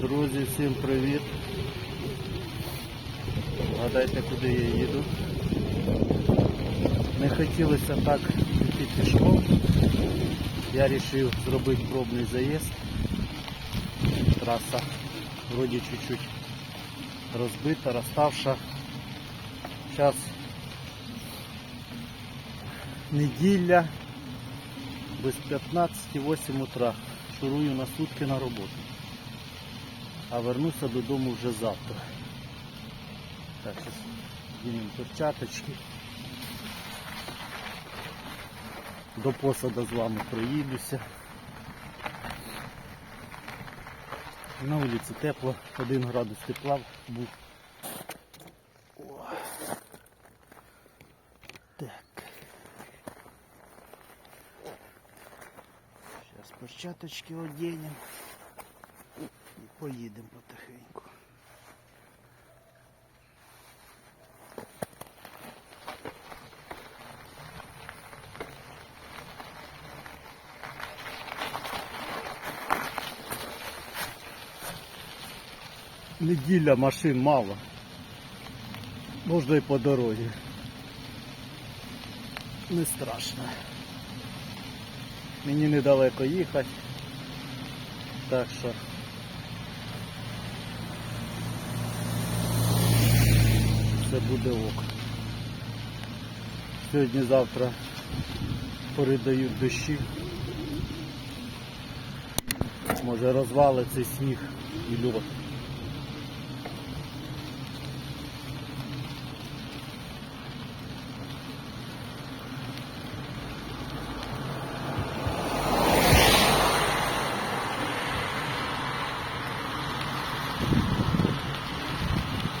Друзі, всім привіт. Гадайте, куди я їду. Не хотілося так йти пішком. Я вирішив зробити пробний заїзд. Траса вроді чуть-чуть розбита, розставша. Зараз неділя без 15-8 утра. Шурую на сутки на роботу. А вернуся додому вже завтра. Так, зараз знімемо перчаточки. До посада з вами проїдуся. На вулиці тепло, 1 градус тепла був. Так. Зараз перчаточки оденем поїдемо потихеньку. Неділя машин мало. Можна і по дорозі. Не страшно. Мені недалеко їхати. Так що все буде ок. Сьогодні-завтра передають дощі. Може розвалиться сніг і льод.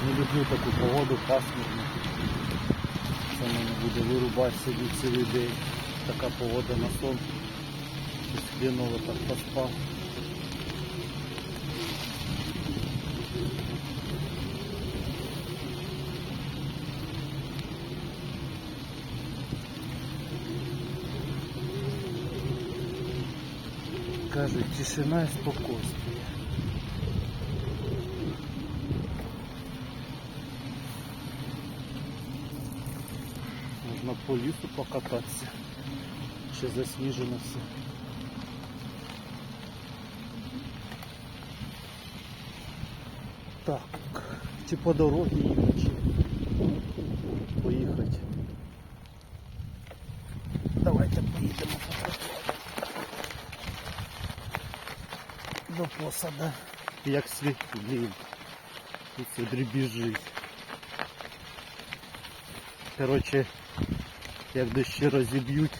Не люблю таку погоду, пасмурну. Це мене буде вирубати сидіти цілий день. Така погода на сон. Щось так поспав. Кажуть, тишина і спокойствие. Можна по лісу покататися. Ще засніжено все. Так, чи по дорозі їхати, чи поїхати. Давайте поїдемо по тротуару. До посада. Як світ, блін. Тут все дрібіжить. Коротше, як дощі розіб'ють.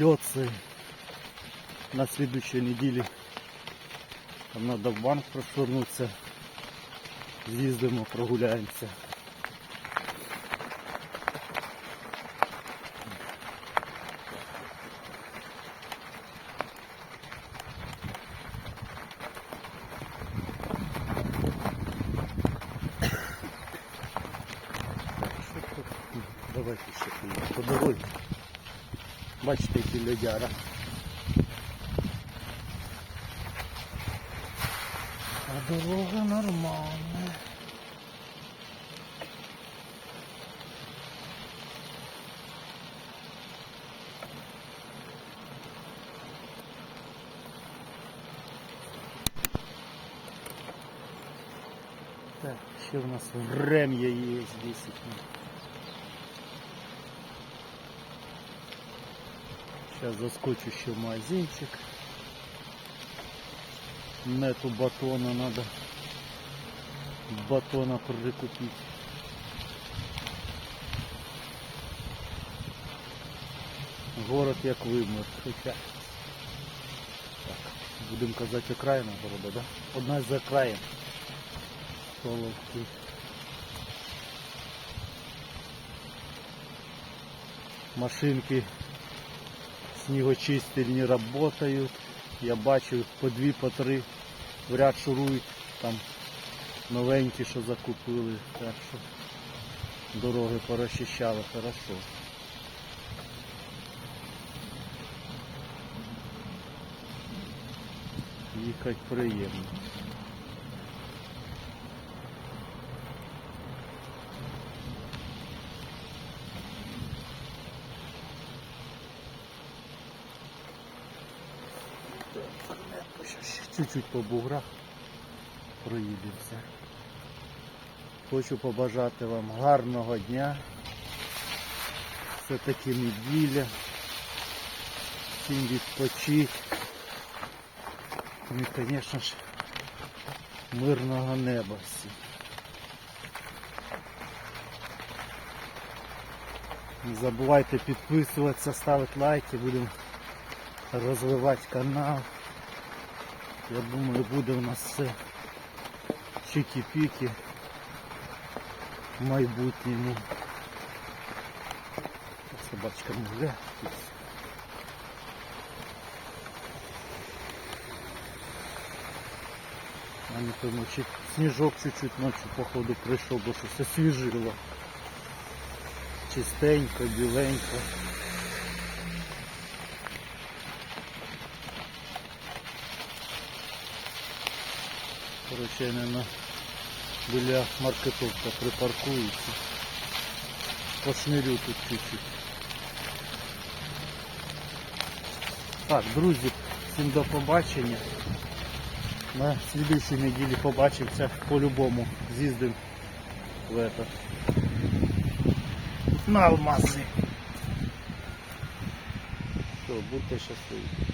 Льот на слідчій неділі. Там треба в банк прошурнутися. З'їздимо, прогуляємося. Так, що тут? Давайте ще поїдемо по дорозі. Бачите, які льодяра. А дорога нормальна. Так, ще в нас врем'я є 10 минут. Сейчас заскочу еще в магазинчик. Нету батона надо. Батона прикупить. Город як вимер. Хоча. Так, будемо казати окраїна города, да? Одна з окраїн. Соловки. Машинки снігочистильні працюють. Я бачу по дві, по три в ряд шурують, там новенькі, що закупили, так що дороги порозчищали хорошо. їхати приємно. Чуть-чуть по буграх проїдемося. Хочу побажати вам гарного дня. Все-таки неділя. Всім відпочить. Ну і, звісно ж, мирного неба всім. Не забувайте підписуватися, ставити лайки, будемо розвивати канал. Я думаю, буде у нас все чики-піки в майбутньому. Собачка мовля. А не пойму, чи сніжок чуть-чуть ночью походу прийшов, бо щось освіжило. Чистенько, біленько. Наверное, біля маркетовка припаркуються. Пошнирю тут чуть-чуть. Так, друзі, всім до побачення. На слідуючій неділі побачимося по-любому. З'їздимо в это. На алмази. Все, будьте щасливі.